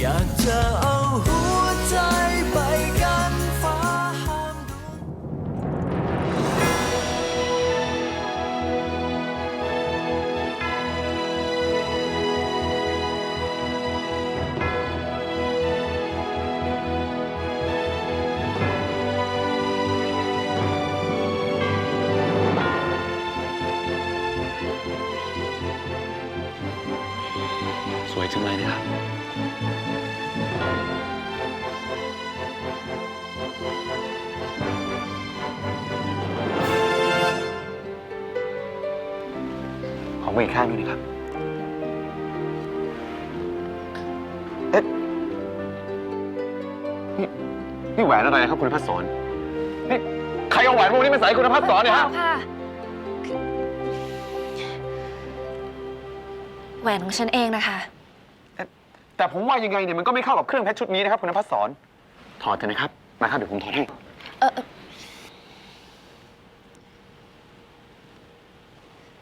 อยากจะเอาหัวใจไปกันฟ้าห้ามดวงสวยจังเลยนะครับ ขอมืออีกข้างด้วยนะครับ เอ๊ะ นี่นี่แหวนอะไรนะครับคุณพัฒสอนนี่ใครเอาแหวนพวกนี้มาใส่คุณพัฒสอนเนี่ยฮะเปล่าค่ะคือแหวนของฉันเองนะคะ แต่ผมว่ายังไงเนี่ยมันก็ไม่เข้ากับเครื่องเพชรชุดนี้นะครับคุณนภัสสอนถอดเถอะนะครับ มาครับเดี๋ยวผมถอดให้ เออเออ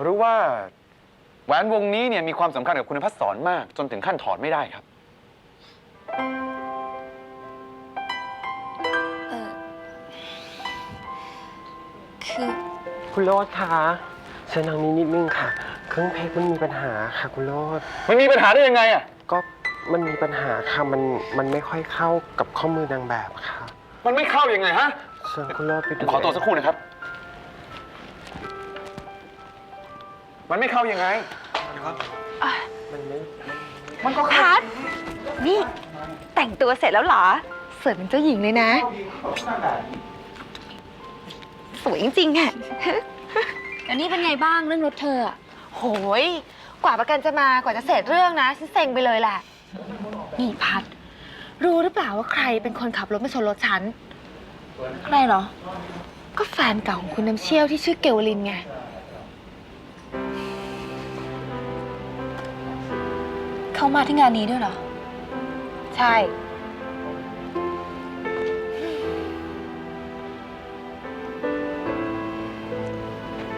รู้ว่า แหวนวงนี้เนี่ยมีความสำคัญกับคุณนภัสสอนมาก จนถึงขั้นถอดไม่ได้ครับ เออคือ คุณโรดคะเชิญทางนี้นิดนึงค่ะ เครื่องเพชรมันมีปัญหาค่ะคุณโรดมันมีปัญหาได้ยังไงอะ ก็มันมีปัญหาค่ะมันมันไม่ค่อยเข้ากับข้อมือนางแบบค่ะ มันไม่เข้ายังไงฮะเชิญคุณโรดไปผดูมขอตัวสักครู่นะครับ มันไม่เข้ายังไงมันไม่มันก็เข้า พัดนี่แต่งตัวเสร็จแล้วเหรอ สวยเป็นเจ้าหญิงเลยนะ สวยจริงๆอะแล้วนี่เป็นไงบ้างเรื่องรถเธออะโหย กว่าประกันจะมากว่าจะเสร็จเรื่องนะฉันเซ็งไปเลยแหละ นี่พัด รู้หรือเปล่าว่าใครเป็นคนขับรถมาชนรถฉัน ใครเหรอ ก็แฟนเก่าของคุณน้ำเชี่ยวที่ชื่อเกลลินไง เขามาที่งานนี้ด้วยเหรอ ใช่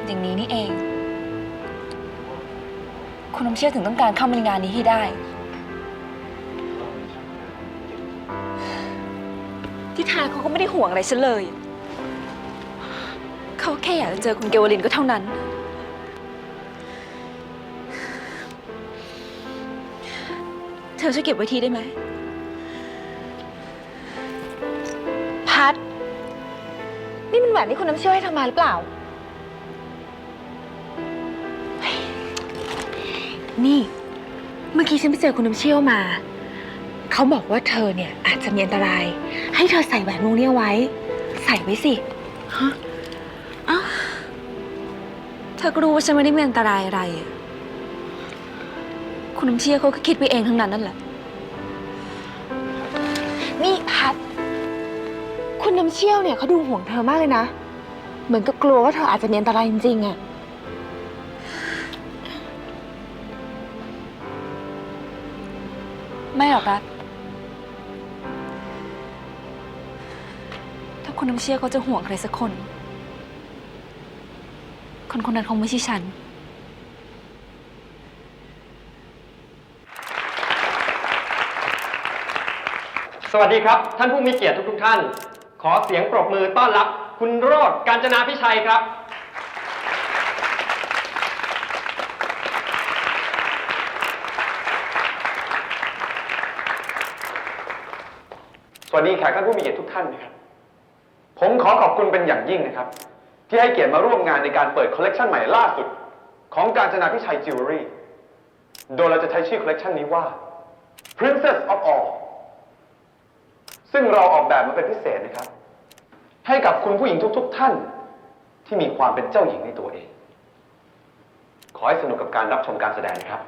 อย่างนี้นี่เอง คุณน้ำเชี่ยวถึงต้องการเข้ามาในงานนี้ให้ได้ ที่แท้เขาก็ไม่ได้ห่วงอะไรฉันเลย เขาแค่อยากจะเจอคุณเกวลินก็เท่านั้น เธอช่วยเก็บไว้ทีได้ไหม พัด นี่มันแหวนที่คุณน้ำเชี่ยวให้เธอมาหรือเปล่าเฮ้ยนี่ เมื่อกี้ฉันไปเจอคุณน้ำเชี่ยวมา เขาบอกว่าเธอเนี่ยอาจจะมีอันตราย ให้เธอใส่แหวนวงนี้เอาไว้ ใส่ไว้สิเธอก็รู้ว่าฉันไม่ได้มีอันตรายอะไรอะ คุณน้ำเชี่ยเขาก็คิดไปเองทั้งนั้นนั่นแหละ นี่พัด คุณน้ำเชี่ยวเนี่ยเขาดูห่วงเธอมากเลยนะ เหมือนกับกลัวว่าเธออาจจะมีอันตรายจริงๆอะไม่หรอกรัฐถ้าคุณน้ำเชี่ยวเขาจะห่วงใครสักคน คนคนนั้นคงไม่ใช่ฉัน สวัสดีครับ ท่านผู้มีเกียรติทุกๆท่าน ขอเสียงปรบมือต้อนรับ คุณโรดกาญจนาพิชัยครับ สวัสดีแขกท่านผู้มีเกียรติทุกท่านนะครับ ผมขอขอบคุณเป็นอย่างยิ่งนะครับ ที่ให้เกียรติมาร่วมงานในการเปิดคอลเลกชันใหม่ล่าสุด ของการจนาพิชัยจิวเวลรี่ โดยเราจะใช้ชื่อคอลเลกชันนี้ว่า Princess of All ซึ่งเราออกแบบมาเป็นพิเศษนะครับ ให้กับคุณผู้หญิงทุก ๆ ท่าน ที่มีความเป็นเจ้าหญิงในตัวเอง ขอให้สนุกกับการรับชมการแสดงนะครับ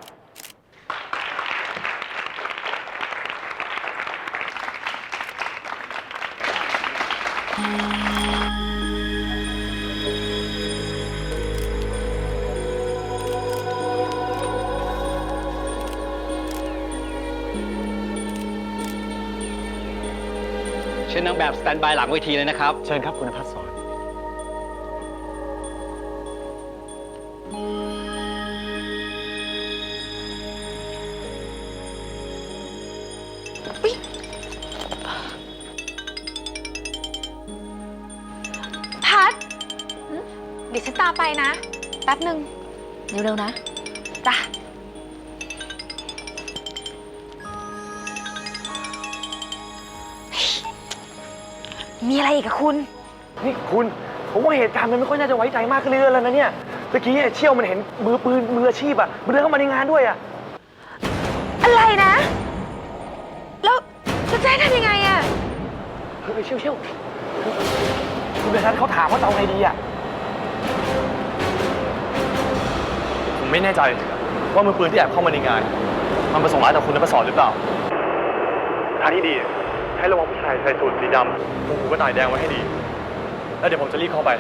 เชิญนางแบบสแตนบายหลังเวทีเลยนะครับ เชิญครับคุณพัฒสอนขพัดหึเดี๋ยวฉันตามไปนะ แป๊บหนึ่งเร็วๆนะ จ้ะ มีอะไรอีกอะคุณ นี่คุณ ผมว่าเหตุการณ์มันไม่ค่อยน่าจะไว้ใจมากขึ้นเรื่อยๆแล้วนะเนี่ยเมื่อกี้ไอ้เชี่ยวมันเห็นมือปืนมืออาชีพอะมันเดินเข้ามาในงานด้วยอะอะไรนะ แล้วจะจะให้ทำยังไงอะเฮ้ยเชี่ยวเชี่ยวคุณเบทัศน์เขาถามว่าจะเอาไงดีอะผมไม่แน่ใจว่ามือปืนที่แอบเข้ามาในงาน มันประสงค์ร้ายต่อคุณนพศรหรือเปล่า ทางที่ดี ให้ระวังผู้ชายใส่สูทสีดำงหูกระต่ายแดงไว้ให้ดี แล้วเดี๋ยวผมจะรีบเข้าไป